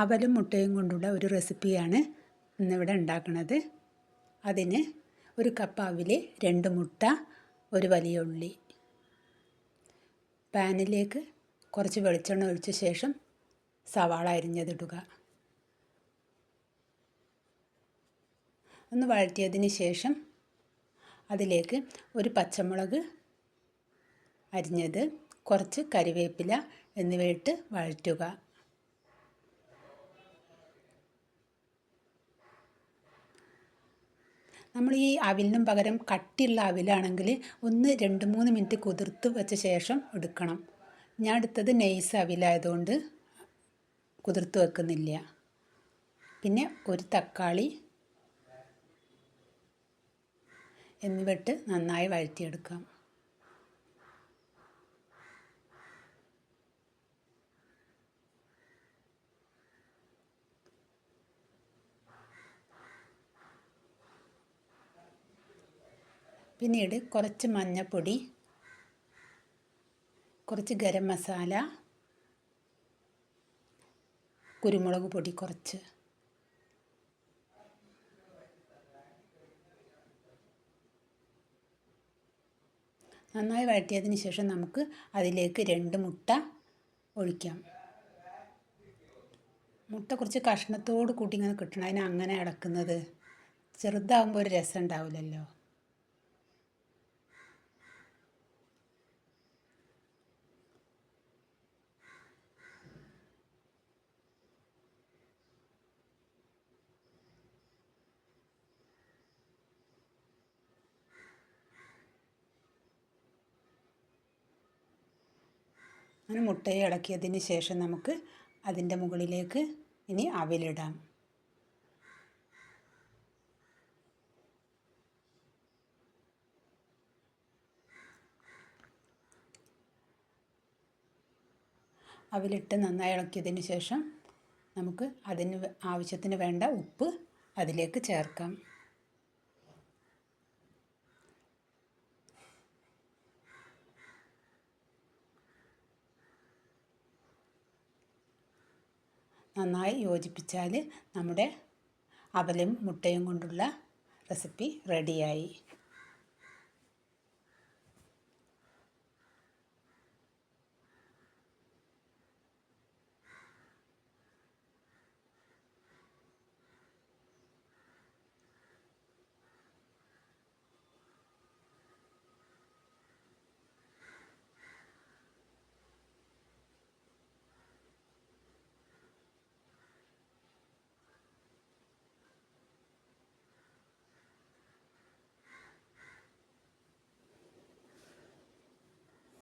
അവലും മുട്ടയും കൊണ്ടുള്ള ഒരു റെസിപ്പിയാണ് ഇന്നിവിടെ ഉണ്ടാക്കുന്നത് അതിന് ഒരു കപ്പ് അവിൽ രണ്ട് മുട്ട ഒരു വലിയ ഉള്ളി. പാനിലേക്ക് കുറച്ച് വെളിച്ചെണ്ണ ഒഴിച്ച ശേഷം സവാള അരിഞ്ഞതിടുക. ഒന്ന് വഴറ്റിയതിന് ശേഷം അതിലേക്ക് ഒരു പച്ചമുളക് അരിഞ്ഞത് കുറച്ച് കരിവേപ്പില എന്നിവയിട്ട് വഴറ്റുക. നമ്മൾ ഈ അവിലിനും പകരം കട്ടിയുള്ള അവിലാണെങ്കിൽ ഒന്ന് രണ്ട് മൂന്ന് മിനിറ്റ് കുതിർത്ത് വെച്ച ശേഷം എടുക്കണം. ഞാൻ എടുത്തത് നെയ്സ് അവിലായതുകൊണ്ട് കുതിർത്ത് വെക്കുന്നില്ല. പിന്നെ ഒരു തക്കാളി എന്നിവട്ട് നന്നായി വഴറ്റിയെടുക്കാം. പിന്നീട് കുറച്ച് മഞ്ഞൾപ്പൊടി കുറച്ച് ഗരം മസാല കുരുമുളക് പൊടി കുറച്ച്. നന്നായി വഴറ്റിയതിന് ശേഷം നമുക്ക് അതിലേക്ക് രണ്ട് മുട്ട ഒഴിക്കാം. മുട്ട കുറച്ച് കഷ്ണത്തോട് കൂട്ടി ഇങ്ങനെ കിട്ടണം. അതിനെ അങ്ങനെ ഇളക്കുന്നത് ചെറുതാകുമ്പോൾ ഒരു രസം ഉണ്ടാവില്ലല്ലോ. അങ്ങനെ മുട്ടയെ ഇളക്കിയതിന് ശേഷം നമുക്ക് അതിന്റെ മുകളിലേക്ക് ഇനി അവിലിടാം. അവിലിട്ട് നന്നായി ഇളക്കിയതിന് ശേഷം നമുക്ക് അതിന് ആവശ്യത്തിന് വേണ്ട ഉപ്പ് അതിലേക്ക് ചേർക്കാം. നന്നായി യോജിപ്പിച്ചാൽ നമ്മുടെ അവലും മുട്ടയും കൊണ്ടുള്ള റെസിപ്പി റെഡിയായി.